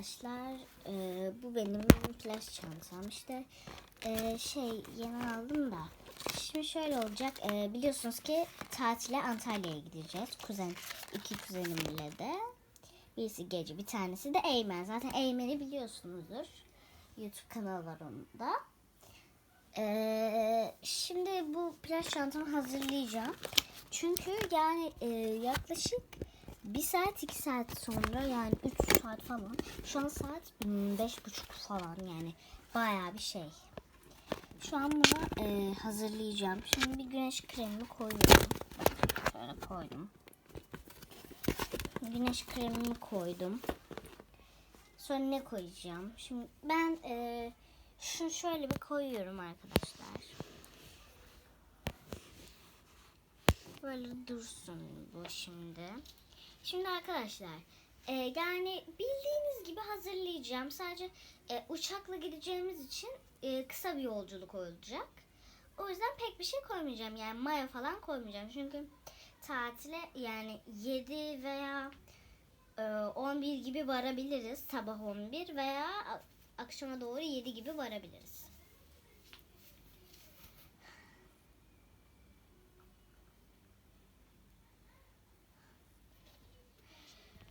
arkadaşlar. Ee, bu benim plaj çantam. İşte ee, şey yeni aldım da. Şimdi şöyle olacak. Ee, biliyorsunuz ki tatile Antalya'ya gideceğiz. Kuzen, iki kuzenimle de. Birisi gece, bir tanesi de Eymen. Zaten Eymen'i biliyorsunuzdur. YouTube kanalı var. Ee, şimdi bu plaj çantamı hazırlayacağım. Çünkü yani e, yaklaşık bir saat iki saat sonra yani üç saat falan. Şu an saat beş buçuk falan yani bayağı bir şey. Şu an bunu e, hazırlayacağım. Şimdi bir güneş kremimi koyuyorum. Şöyle koydum. Güneş kremimi koydum. Sonra ne koyacağım? Şimdi ben e, şunu şöyle bir koyuyorum arkadaşlar. Böyle dursun bu şimdi. Şimdi arkadaşlar e, yani bildiğiniz gibi hazırlayacağım. Sadece e, uçakla gideceğimiz için e, kısa bir yolculuk olacak. O yüzden pek bir şey koymayacağım. Yani maya falan koymayacağım. Çünkü tatile yani 7 veya e, 11 gibi varabiliriz. Sabah 11 veya akşama doğru 7 gibi varabiliriz.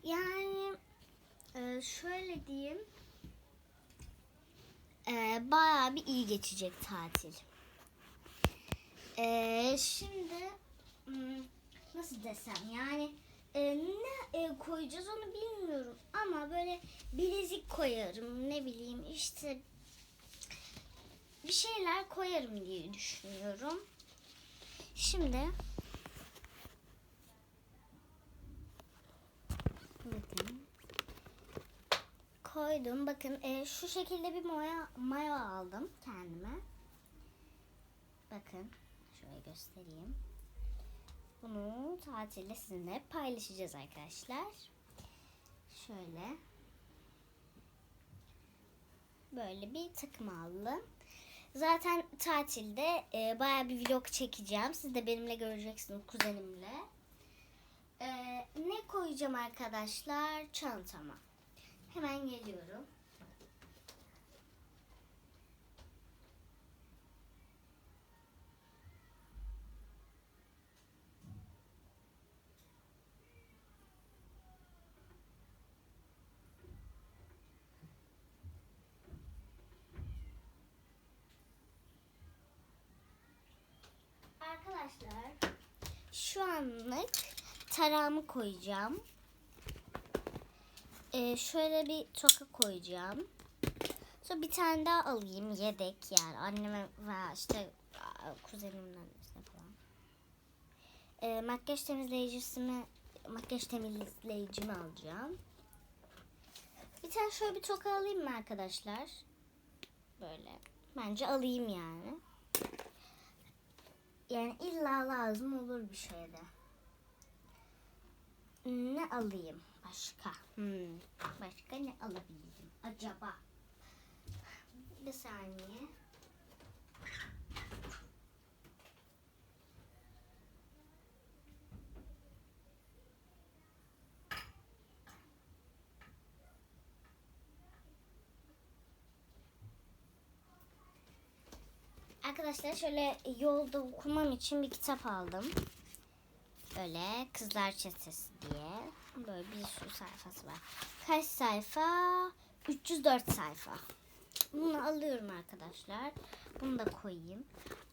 Yani şöyle diyeyim. E, bayağı bir iyi geçecek tatil. E, şimdi hmm, nasıl desem yani e, ne e, koyacağız onu bilmiyorum ama böyle bilezik koyarım ne bileyim işte bir şeyler koyarım diye düşünüyorum. Şimdi Bakın. Koydum. Bakın e, şu şekilde bir maya, maya aldım kendime. Bakın. Şöyle göstereyim. Bunu tatilde sizinle paylaşacağız arkadaşlar. Şöyle. Böyle bir takım aldım. Zaten tatilde e, bayağı bir vlog çekeceğim. Siz de benimle göreceksiniz kuzenimle. Ee, ne koyacağım arkadaşlar çantama? Hemen geliyorum. Arkadaşlar şu anlık tarağımı koyacağım. Ee, şöyle bir toka koyacağım. Sonra bir tane daha alayım yedek yani anneme ve işte kuzenimden işte falan. Ee, makyaj temizleyicisini makyaj temizleyicimi alacağım. Bir tane şöyle bir toka alayım mı arkadaşlar? Böyle. Bence alayım yani. Yani illa lazım olur bir şeyde. Ne alayım başka? Hmm. Başka ne alabilirim acaba? Bir saniye. Arkadaşlar şöyle yolda okumam için bir kitap aldım. Böyle Kızlar Çetesi diye. Böyle bir sürü sayfası var. Kaç sayfa? 304 sayfa. Bunu alıyorum arkadaşlar. Bunu da koyayım.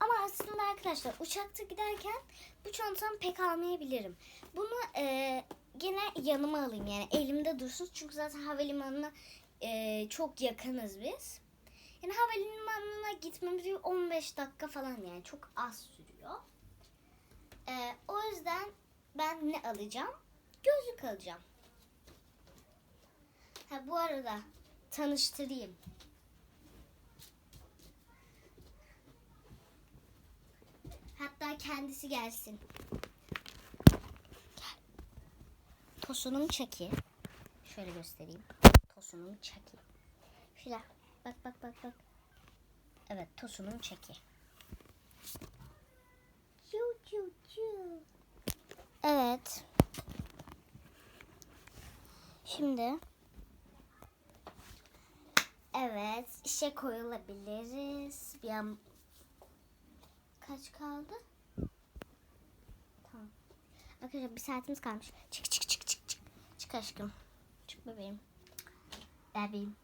Ama aslında arkadaşlar uçakta giderken bu çantamı pek almayabilirim. Bunu e, gene yanıma alayım. Yani elimde dursun. Çünkü zaten havalimanına e, çok yakınız biz. Yani havalimanına gitmemiz bir 15 dakika falan yani çok az sürüyor. Ee, o yüzden ben ne alacağım? Gözlük alacağım. Ha bu arada tanıştırayım. Hatta kendisi gelsin. Gel. Tosunum çeki. Şöyle göstereyim. Tosunum çeki. Şöyle bak bak bak bak. Evet Tosunum çeki. Evet. Şimdi Evet, işe koyulabiliriz. Bir an... Kaç kaldı? Tamam. Arkadaşlar bir saatimiz kalmış. Çık çık çık çık çık. Çık aşkım. Çık bebeğim. Bebeğim.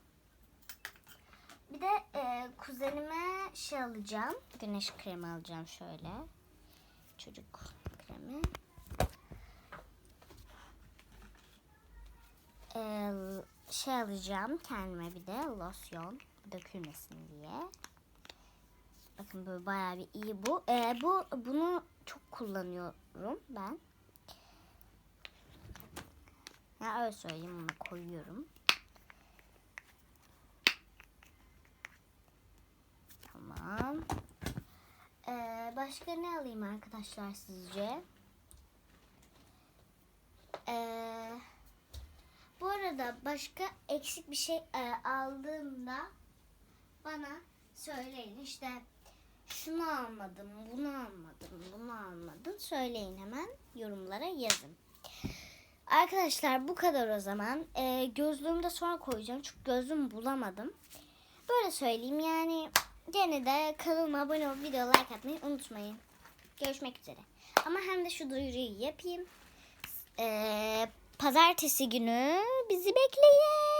Bir de e, kuzenime şey alacağım. Güneş kremi alacağım şöyle. Çocuk kremi. E, şey alacağım kendime bir de losyon dökülmesin diye. Bakın böyle bayağı bir iyi bu. E, bu bunu çok kullanıyorum ben. Ya öyle söyleyeyim bunu koyuyorum. Tamam. Ee, başka ne alayım arkadaşlar sizce? Ee, bu arada başka eksik bir şey e, aldığımda bana söyleyin. İşte şunu almadım, bunu almadım, bunu almadım. Söyleyin hemen yorumlara yazın. Arkadaşlar bu kadar o zaman. Ee, gözlüğümü de sonra koyacağım. Çünkü gözlüğümü bulamadım. Böyle söyleyeyim yani gene de kanalıma abone olup video like atmayı unutmayın. Görüşmek üzere. Ama hem de şu duyuruyu yapayım. Ee, pazartesi günü bizi bekleyin.